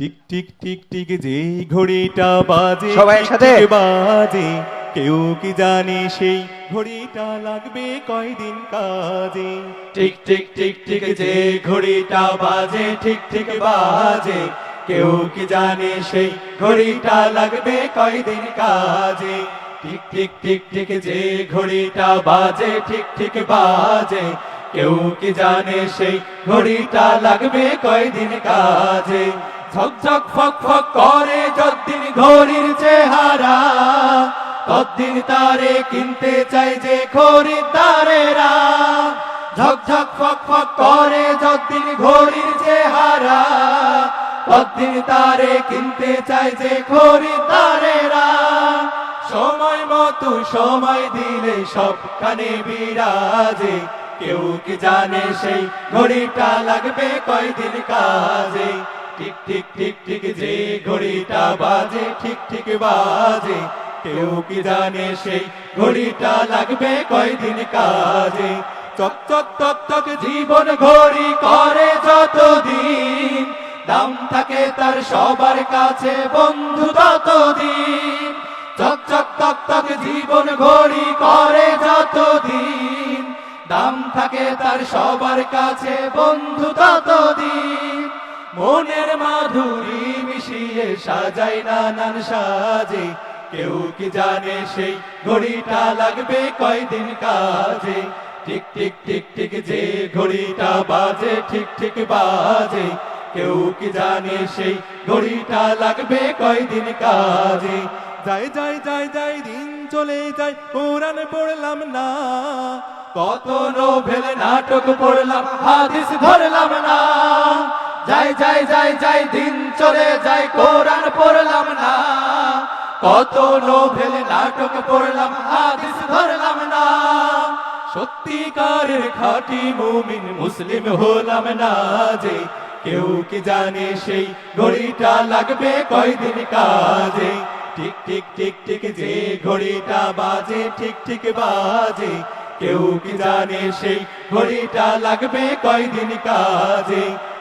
Tick tick tick tick যে ঘড়িটা বাজে সবাই একসাথে। বাজে কেউ কি জানে সেই ঘড়িটা লাগবে কয়দিন কাজে? টিক টিক টিক টিক যে ঘড়িটা বাজে ঠিক ঠিক বাজে কেউ কি জানে সেই ঘড়িটা লাগবে কয়দিন কাজে? টিক টিক টিক টিক যে ঘড়িটা বাজে ঠিক ঠিক বাজে কেউ কি জানে সেই ঘড়িটা লাগবে কয়দিন কাজে? ঝকঝক ফক ফক করে যদ্দিন ঘড়ির চেহারা তদ্দিন তারে কিনতে চাই যে খরিদ্দারেরা। ঝকঝক ফক ফক করে যদ্দিন ঘড়ির চেহারা তদ্দিন তারে কিনতে চাই যে খরিদ্দারেরা। সময় মতো সময় দিলে সবখানে বিরাজে, কেউ কি জানে সেই ঘড়িটা লাগবে কয়দিন কাজে ঠিক টিক টিক যে ঘড়িটা বাজে, ঠিক ঠিক বাজে। কেউ কি জানে সেই ঘড়িটা লাগবে কয়দিন কাজে? চক চক, টক টক জীবন ঘড়ি করে যতদিন। দাম থাকে তার সবার কাছে বন্ধু ততদিন। চক চক, টক টক জীবন ঘড়ি করে যতদিন। দাম থাকে তার সবার কাছে বন্ধু ততদিন। মনের মাধুরী মিশিয়ে সাজাই নানান সাজে। কেউ কি জানে সেই ঘড়িটা লাগবে কয়দিন কাজে? টিক টিক টিক টিক, যে ঘড়িটা বাজে, ঠিক ঠিক বাজে। কেউ কি জানে সেই ঘড়িটা লাগবে কয়দিন কাজে? যাই যাই যাই যাই, দিন চলে যাই কোরআন পড়লাম না। কত নোভেল নাটক পড়লাম, হাদিস ধরলাম যাই যাই যাই যাই, দিন চলে যাই কোরআন পড়লাম না। কত নোভেল নাটক পড়লাম, হাদিস ধরলাম না। সত্যিকারের খাঁটি মুমিন মুসলিম হলাম না যে, কেউ কি জানে সেই ঘড়িটা লাগবে কয়দিন কাজে? টিক টিক টিক টিক যে ঘড়িটা বাজে, ঠিক ঠিক বাজে। কেউ কি জানে সেই ঘড়িটা লাগবে কয়দিন কাজে?